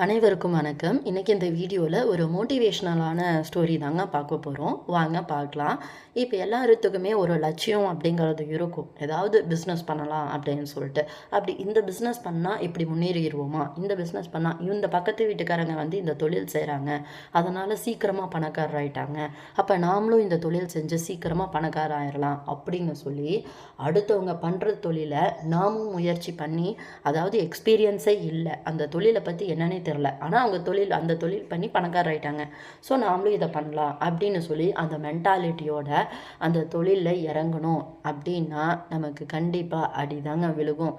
அனைவருக்கும் வணக்கம். இன்றைக்கி இந்த வீடியோவில் ஒரு மோட்டிவேஷ்னலான ஸ்டோரி தாங்க பார்க்க போகிறோம் வாங்க பார்க்கலாம். இப்போ எல்லாத்துக்குமே ஒரு லட்சியம் அப்படிங்கிறது இருக்கும். ஏதாவது பிஸ்னஸ் பண்ணலாம் அப்படின்னு சொல்லிட்டு. அப்படி இந்த பிஸ்னஸ் பண்ணால் இப்படி முன்னேறிடுவோமா? இந்த பிஸ்னஸ் பண்ணால் இந்த பக்கத்து வீட்டுக்காரங்க வந்து இந்த தொழில் செய்கிறாங்க அதனால் சீக்கிரமாக பணக்காரர் ஆயிட்டாங்க. அப்போ நாமளும் இந்த தொழில் செஞ்சு சீக்கிரமாக பணக்காரர் ஆயிடலாம் அப்படின்னு சொல்லி அடுத்தவங்க பண்ணுற தொழிலை நாமும் முயற்சி பண்ணி அதாவது எக்ஸ்பீரியன்ஸே இல்லை. அந்த தொழிலை பற்றி என்னென்ன தெரில ஆனால் அவங்க தொழில் அந்த தொழில் பண்ணி பணக்காரர் ஆயிட்டாங்க. ஸோ நாமளும் இதை பண்ணலாம் அப்படின்னு சொல்லி அந்த மென்டாலிட்டியோட அந்த தொழிலில் இறங்கணும் அப்படின்னா நமக்கு கண்டிப்பாக அடிதாங்க விழுகும்.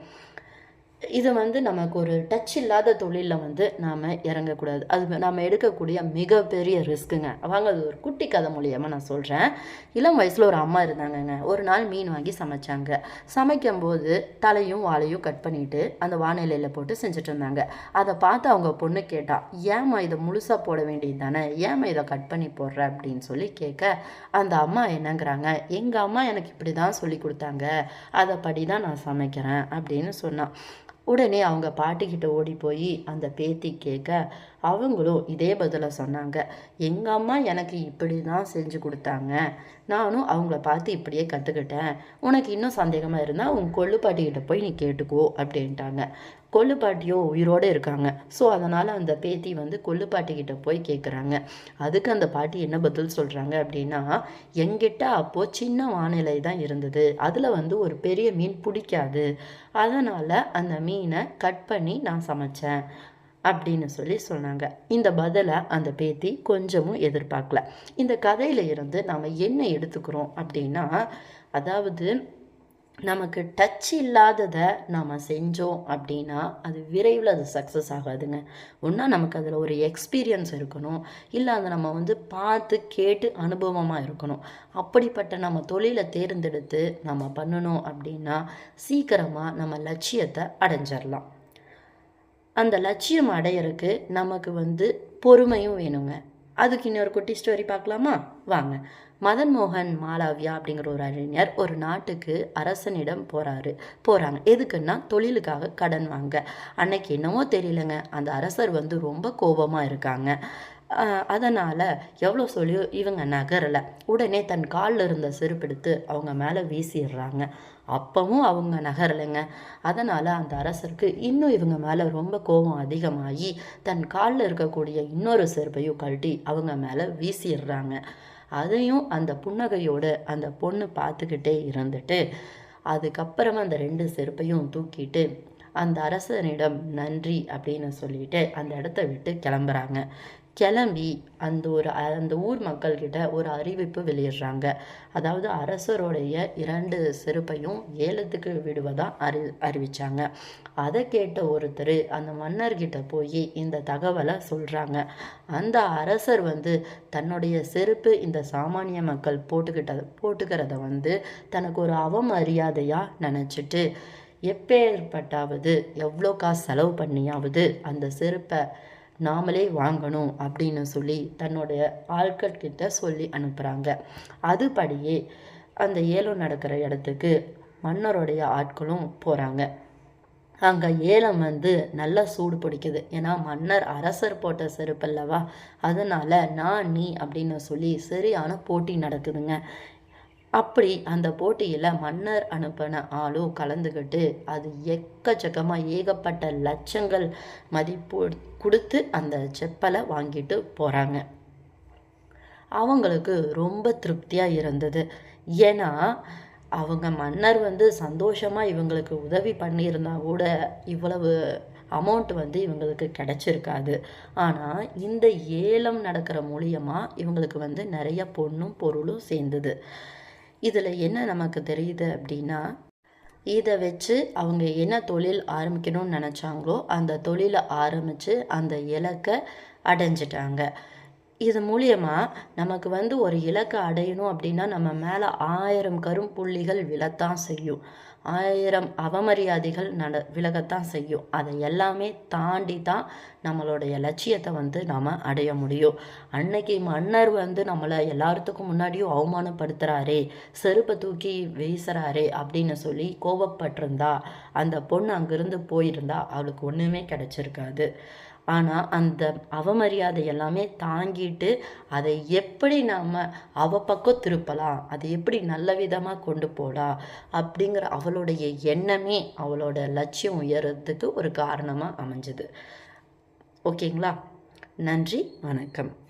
இது வந்து நமக்கு ஒரு டச் இல்லாத தொழிலில் வந்து நாம் இறங்கக்கூடாது. அது நாம் எடுக்கக்கூடிய மிகப்பெரிய ரிஸ்க்குங்க. வாங்க அது ஒரு குட்டி கதை மூலியமாக நான் சொல்கிறேன் இளம் வயசில் ஒரு அம்மா இருந்தாங்கங்க. ஒரு நாள் மீன் வாங்கி சமைச்சாங்க. சமைக்கும்போது தலையும் வாழையும் கட் பண்ணிவிட்டு அந்த வானிலையில் போட்டு செஞ்சுட்டு இருந்தாங்க அதை பார்த்து அவங்க பொண்ணு கேட்டா ஏமா இதை முழுசாக போட வேண்டியது தானே? ஏம்மா இதை கட் பண்ணி போடுற? அப்படின்னு சொல்லி கேட்க அந்த அம்மா என்னங்கிறாங்க? எங்கள் அம்மா எனக்கு இப்படி தான் சொல்லி கொடுத்தாங்க. அதை படி தான் நான் சமைக்கிறேன். அப்படின்னு சொன்னான் உடனே அவங்க பாட்டிக்கிட்ட ஓடி போய் அந்த பேத்தி கேட்க அவங்களும் இதே பதிலை சொன்னாங்க. எங்கள் அம்மா எனக்கு இப்படி தான் செஞ்சு கொடுத்தாங்க. நானும் அவங்கள பார்த்து இப்படியே கற்றுக்கிட்டேன் உனக்கு இன்னும் சந்தேகமாக இருந்தால் உன் கொள்ளு பாட்டிக்கிட்ட போய் நீ கேட்டுக்கோ அப்படின்ட்டாங்க. கொள்ளு பாட்டியோ உயிரோடு இருக்காங்க. ஸோ அதனால் அந்த பேத்தி வந்து கொள்ளு பாட்டிக்கிட்ட போய் கேட்குறாங்க அதுக்கு அந்த பாட்டி என்ன பதில் சொல்கிறாங்க அப்படின்னா எங்கிட்ட அப்போது சின்ன வானிலை தான் இருந்தது. அதில் வந்து ஒரு பெரிய மீன் பிடிக்காது. அதனால் அந்த மீனை கட் பண்ணி நான் சமைச்சேன். அப்படின்னு சொல்லி சொன்னாங்க. இந்த பதிலை அந்த பேத்தி கொஞ்சமும் எதிர்பார்க்கல. இந்த கதையில இருந்து நாம் என்ன எடுத்துக்கிறோம் அப்படின்னா அதாவது நமக்கு டச் இல்லாததை நாம் செஞ்சோம் அப்படின்னா அது விரைவில் அது சக்ஸஸ் ஆகாதுங்க. ஒன்றா நமக்கு அதில் ஒரு எக்ஸ்பீரியன்ஸ் இருக்கணும். இல்லை அதை நம்ம வந்து பார்த்து கேட்டு அனுபவமாக இருக்கணும். அப்படிப்பட்ட நம்ம தொழிலை தேர்ந்தெடுத்து நம்ம பண்ணணும் அப்படின்னா சீக்கிரமாக நம்ம லட்சியத்தை அடைஞ்சிடலாம் அந்த லட்சியம் அடையிறதுக்கு நமக்கு வந்து பொறுமையும் வேணுங்க. அதுக்கு இன்னொரு குட்டி ஸ்டோரி பார்க்கலாமா? வாங்க. மதன் மோகன் மாலாவியா அப்படிங்கிற ஒரு அறிஞர் ஒரு நாட்டுக்கு அரசனிடம் போகிறாரு போகிறாங்க எதுக்குன்னா தொழிலுக்காக கடன் வாங்க. அன்னைக்கு என்னவோ தெரியலங்க. அந்த அரசர் வந்து ரொம்ப கோபமாக இருக்காங்க. அதனால் எவ்வளோ சொல்லி இவங்க நகரலை. உடனே தன் காலில் இருந்த செருப்பெடுத்து அவங்க மேலே வீசிடுறாங்க. அப்பவும் அவங்க நகரலைங்க. அதனால் அந்த அரசருக்கு இன்னும் இவங்க மேலே ரொம்ப கோபம் அதிகமாகி தன் காலில் இருக்கக்கூடிய இன்னொரு செருப்பையும் கழட்டி அவங்க மேலே வீசிடுறாங்க. அதையும் அந்த புன்னகையோடு அந்த பொண்ணு பார்த்துக்கிட்டே இருந்துட்டு அதுக்கப்புறமா அந்த ரெண்டு செருப்பையும் தூக்கிட்டு அந்த அரசனிடம் நன்றி அப்படின்னு சொல்லிட்டு அந்த இடத்த விட்டு கிளம்புறாங்க. கிளம்பி அந்த ஒரு அந்த ஊர் மக்கள்கிட்ட ஒரு அறிவிப்பு வெளியிடுறாங்க. அதாவது அரசருடைய இரண்டு செருப்பையும் ஏலத்துக்கு விடுவதாக அறி அறிவித்தாங்க அதை கேட்ட ஒருத்தர் அந்த மன்னர்கிட்ட போய் இந்த தகவலை சொல்கிறாங்க அந்த அரசர் வந்து தன்னுடைய செருப்பு இந்த சாமானிய மக்கள் போட்டுக்கிட்ட போட்டுக்கிறத வந்து தனக்கு ஒரு அவமரியாதையாக நினச்சிட்டு எப்பேற்பட்டாவது எவ்வளோ காசு செலவு பண்ணியாவது அந்த செருப்பை நாமளே வாங்கணும் அப்படின்னு சொல்லி தன்னுடைய ஆட்கள்கிட்ட சொல்லி அனுப்புகிறாங்க அதுபடியே அந்த ஏலம் நடக்கிற இடத்துக்கு மன்னருடைய ஆட்களும் போகிறாங்க அங்கே ஏலம் வந்து நல்லா சூடு பிடிக்குது. ஏன்னா மன்னர் அரசர் போட்ட செருப்பு அல்லவா? அதனால் நான் நீ அப்படின்னு சொல்லி சரியான போட்டி நடக்குதுங்க. அப்படி அந்த போட்டியில் மன்னர் அனுப்பின ஆளும் கலந்துக்கிட்டு அது எக்கச்சக்கமாக ஏகப்பட்ட லட்சங்கள் மதிப்பு கொடுத்து அந்த செப்பலை வாங்கிட்டு போகிறாங்க அவங்களுக்கு ரொம்ப திருப்தியாக இருந்தது. ஏன்னா அவங்க மன்னர் வந்து சந்தோஷமாக இவங்களுக்கு உதவி பண்ணியிருந்தா கூட இவ்வளவு அமௌண்ட் வந்து இவங்களுக்கு கிடச்சிருக்காது. ஆனால் இந்த ஏலம் நடக்கிற மூலியமாக இவங்களுக்கு வந்து நிறைய பொண்ணும் பொருளும் சேர்ந்தது. இதில் என்ன நமக்கு தெரியுது அப்படின்னா இதை வச்சு அவங்க என்ன தொழில் ஆரம்பிக்கணும்னு நினச்சாங்களோ அந்த தொழிலை ஆரம்பித்து அந்த இலக்கை அடைஞ்சிட்டாங்க. இது மூலியமாக நமக்கு வந்து ஒரு இலக்கை அடையணும் அப்படின்னா நம்ம மேலே ஆயிரம் கரும்புள்ளிகள் விழத்தான் செய்யும். ஆயிரம் அவமரியாதைகள் நட விலகத்தான் செய்யும். அதை எல்லாமே தாண்டி தான் நம்மளுடைய லட்சியத்தை வந்து நாம் அடைய முடியும். அன்னைக்கு மன்னர் வந்து நம்மளை எல்லாத்துக்கும் முன்னாடியும் அவமானப்படுத்துகிறாரே செருப்பை தூக்கி வீசுகிறாரே அப்படின்னு சொல்லி கோபப்பட்டிருந்தா அந்த பொண்ணு அங்கேருந்து போயிருந்தா அவளுக்கு ஒன்றுமே கிடச்சிருக்காது. ஆனால் அந்த அவமரியாதை எல்லாமே தாங்கிட்டு அதை எப்படி நாம் அவ பக்கம் திருப்பலாம் அதை எப்படி நல்ல விதமாக கொண்டு போகலாம் அப்படிங்கிற அவளுடைய எண்ணமே அவளோட லட்சியம் உயர்றதுக்கு ஒரு காரணமாக அமைஞ்சது. ஓகேங்களா? நன்றி வணக்கம்.